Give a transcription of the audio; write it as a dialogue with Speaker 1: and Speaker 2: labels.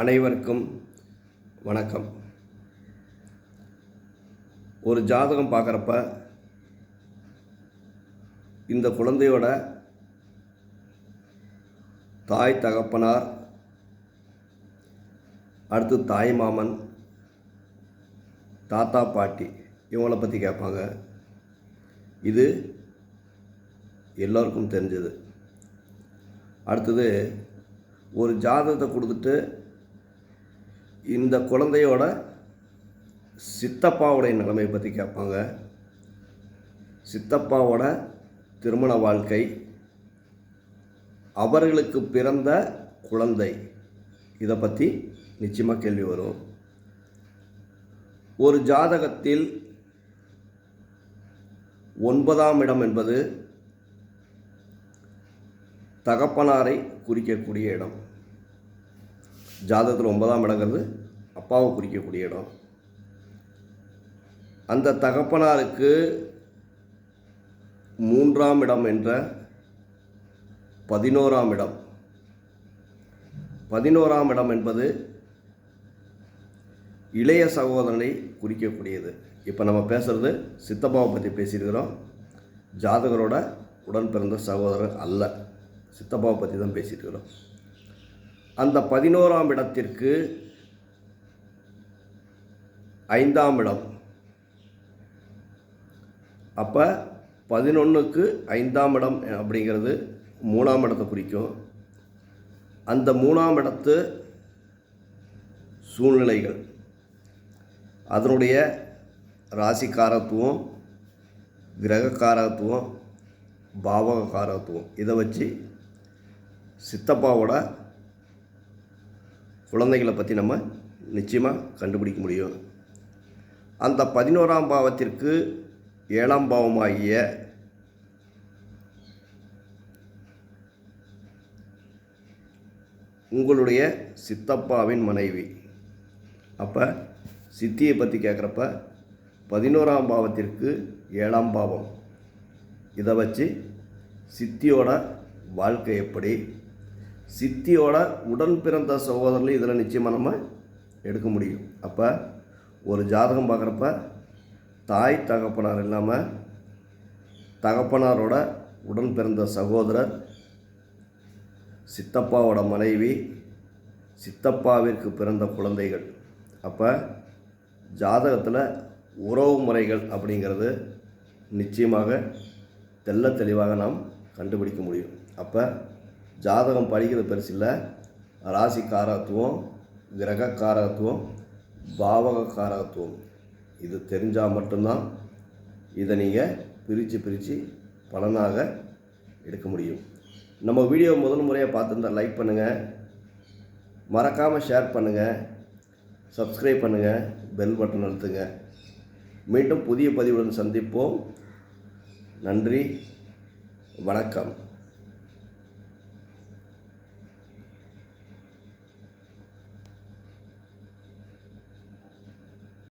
Speaker 1: அனைவருக்கும் வணக்கம். ஒரு ஜாதகம் பார்க்குறப்ப இந்த குழந்தையோட தாய் தகப்பனார் அடுத்து தாய் மாமன் தாத்தா பாட்டி இவங்கள பற்றி கேட்பாங்க. இது எல்லோருக்கும் தெரிஞ்சது. அடுத்தது ஒரு ஜாதகத்தை கொடுத்துட்டு இந்த குழந்தையோட சித்தப்பாவுடைய நிலைமையை பற்றி கேட்பாங்க. சித்தப்பாவோட திருமண வாழ்க்கை அவர்களுக்கு பிறந்த குழந்தை. இதை பற்றி நிச்சயமாக கேள்வி வரும். ஒரு ஜாதகத்தில் ஒன்பதாம் இடம் என்பது தகப்பனாரை குறிக்கக்கூடிய இடம். ஜாதகத்தில் ஒன்பதாம் இடங்கிறது அப்பாவை குறிக்கக்கூடிய இடம். அந்த தகப்பனாருக்கு மூன்றாம் இடம் என்ற பதினோராம் இடம். பதினோராம் இடம் என்பது இளைய சகோதரனை குறிக்கக்கூடியது. இப்போ நம்ம பேசுகிறது சித்தப்பாவை பற்றி பேசியிருக்கிறோம். ஜாதகரோட உடன் பிறந்த சகோதரர் அல்ல. சித்தப்பாவை பற்றி தான் பேசியிருக்கிறோம். அந்த பதினோராம் இடத்திற்கு ஐந்தாம் இடம். அப்போ பதினொன்றுக்கு ஐந்தாம் இடம் அப்படிங்கிறது மூணாம் இடத்தை குறிக்கும். அந்த மூணாம் இடத்து சூழ்நிலைகள். அதனுடைய ராசிக்காரத்துவம் கிரகக்காரத்துவம் பாவகக்காரத்துவம் இதை வச்சு சித்தப்பாவோட குழந்தைகளை பற்றி நம்ம நிச்சயமாக கண்டுபிடிக்க முடியும். அந்த பதினோராம் பாவத்திற்கு ஏழாம் பாவமாகிய உங்களுடைய சித்தப்பாவின் மனைவி. அப்போ சித்தியை பற்றி கேட்குறப்ப பதினோராம் பாவத்திற்கு ஏழாம் பாவம். இதை வச்சு சித்தியோட வாழ்க்கை எப்படி? சித்தியோட உடன் பிறந்த சகோதரர்கள் இதில் நிச்சயமாக நம்ம எடுக்க முடியும். அப்போ ஒரு ஜாதகம் பார்க்குறப்ப தாய் தகப்பனார் இல்லாமல் தகப்பனாரோட உடன் பிறந்த சகோதரர் சித்தப்பாவோட மனைவி சித்தப்பாவிற்கு பிறந்த குழந்தைகள். அப்போ ஜாதகத்தில் உறவு முறைகள் அப்படிங்கிறது நிச்சயமாக தெள்ள தெளிவாக நாம் கண்டுபிடிக்க முடியும். அப்போ ஜாதகம் படிக்கிறது பெருசு இல்லை. ராசி காரத்துவம் கிரக காரத்துவம் பாவக காரத்துவம் இது தெரிஞ்சால் மட்டும்தான் இதை நீங்கள் பிரித்து பிரித்து பலனாக எடுக்க முடியும். நம்ம வீடியோ முதல் முறையாக பார்த்துருந்தா லைக் பண்ணுங்கள் மறக்காமல் ஷேர் பண்ணுங்கள் சப்ஸ்கிரைப் பண்ணுங்கள் பெல் பட்டன் அழுத்துங்க. மீண்டும் புதிய பதிவுடன் சந்திப்போம். நன்றி. வணக்கம்.